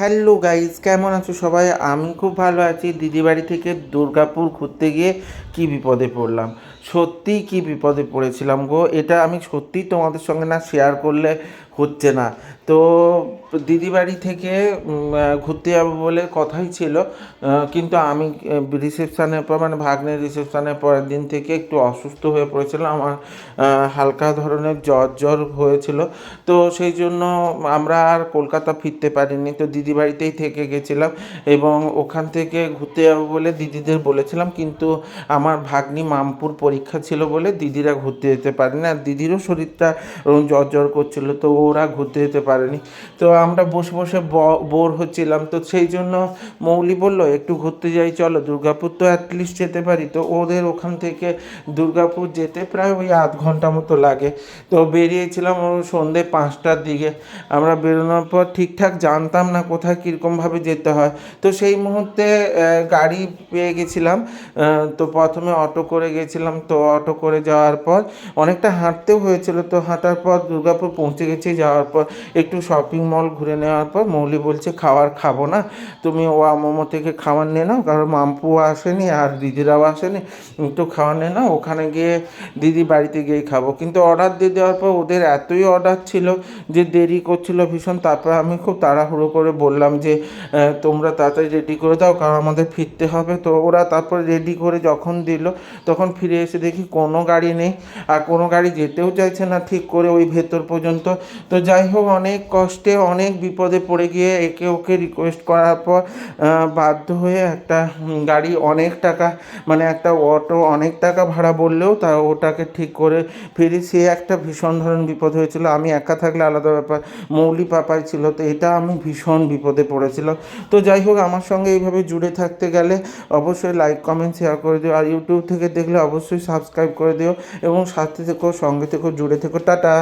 Hello guys কেমন আছো সবাই? আমি খুব ভালো আছি। দিদিবাড়ি থেকে দুর্গাপুর ঘুরতে গিয়ে কি বিপদে পড়লাম? সত্যি কি বিপদে পড়েছিলাম গো? এটা আমি সত্যিই তোমাদের সঙ্গে না শেয়ার করলে হচ্ছে না। তো দিদি বাড়ি থেকে ঘুরতে যাব বলে কথাই ছিল। কিন্তু আমি রিসেপশানের পর মানে ভাগ্নের রিসেপশানের পরের দিন থেকে একটু অসুস্থ হয়ে পড়েছিলাম। আমার হালকা ধরনের জ্বর জ্বর হয়েছিল। তো সেই জন্য আমরা আর কলকাতা ফিরতে পারিনি। তো দিদি বাড়িতেই থেকে গেছিলাম এবং ওখান থেকে ঘুরতে যাব বলে দিদিদের বলেছিলাম। কিন্তু আমার ভাগ্নি মামপুর পরীক্ষা ছিল বলে দিদিরা ঘুরতে যেতে পারেনি আর দিদিরও শরীরটা জ্বর জ্বর করছিল, তো ওরা ঘুরতে যেতে পারেনি। তো আমরা বসে বসে বোর হচ্ছিলাম, তো সেই জন্য মৌলি বলল, একটু ঘুরতে যাই, চলো। দুর্গাপুর তো অ্যাটলিস্ট যেতে পারি। তো ওদের ওখান থেকে দুর্গাপুর যেতে প্রায় ওই আধ ঘণ্টা মতো লাগে। তো বেরিয়েছিলাম ও সন্ধ্যে পাঁচটার দিকে। আমরা বেরোনোর পর ঠিকঠাক জানতাম না কোথায় কীরকমভাবে যেতে হয়। তো সেই মুহূর্তে গাড়ি পেয়ে গেছিলাম। তো প্রথমে অটো করে গেছিলাম। তো অটো করে যাওয়ার পর অনেকটা হাঁটতেও হয়েছিল, তো হাঁটার পর দুর্গাপুর পৌঁছে গেছি। যাওয়ার পর একটু শপিং মল ঘুরে নেওয়ার পর মৌলি বলছে খাবার খাব না। তুমি ওয়া মোমো থেকে খাবার নিয়ে নাও, কারণ মাম্পু আসেনি আর দিদিরাও আসেনি। একটু খাবার নিয়ে নাও, ওখানে গিয়ে দিদি বাড়িতে গিয়েই খাব। কিন্তু অর্ডার দিয়ে দেওয়ার পর ওদের এতই অর্ডার ছিল যে দেরি করছিল ভীষণ। তারপর আমি খুব তাড়াহুড়ো করে বললাম যে তোমরা তাড়াতাড়ি রেডি করে দাও, কারণ আমাদের ফিরতে হবে। তো ওরা তারপর রেডি করে যখন দিল, তখন ফিরে এসে দেখি কোনো গাড়ি নেই আর কোনো গাড়ি যেতেও চাইছে না ঠিক করে ওই ভেতর পর্যন্ত। তো যাই হোক, অনেক কষ্টে, অনেক বিপদে পড়ে গিয়ে একে ওকে রিকোয়েস্ট করার পর বাধ্য হয়ে একটা গাড়ি অনেক টাকা মানে একটা অটো অনেক টাকা ভাড়া বললেও তা ওটাকে ঠিক করে ফিরি। সে একটা ভীষণ ধরনের বিপদ হয়েছিল। আমি একা থাকলে আলাদা ব্যাপার। মৌলি পাপাই ছিল, তো এটা আমি ভীষণ বিপদে পড়েছিলাম। তো যাই হোক, আমার সঙ্গে এইভাবে জুড়ে থাকতে গেলে অবশ্যই লাইক কমেন্ট শেয়ার করে দিও। আর ইউটিউব থেকে দেখলে অবশ্যই সাবস্ক্রাইব করে দিও এবং সাথে থেকো সঙ্গে থেকো জুড়ে থেকো টাটা।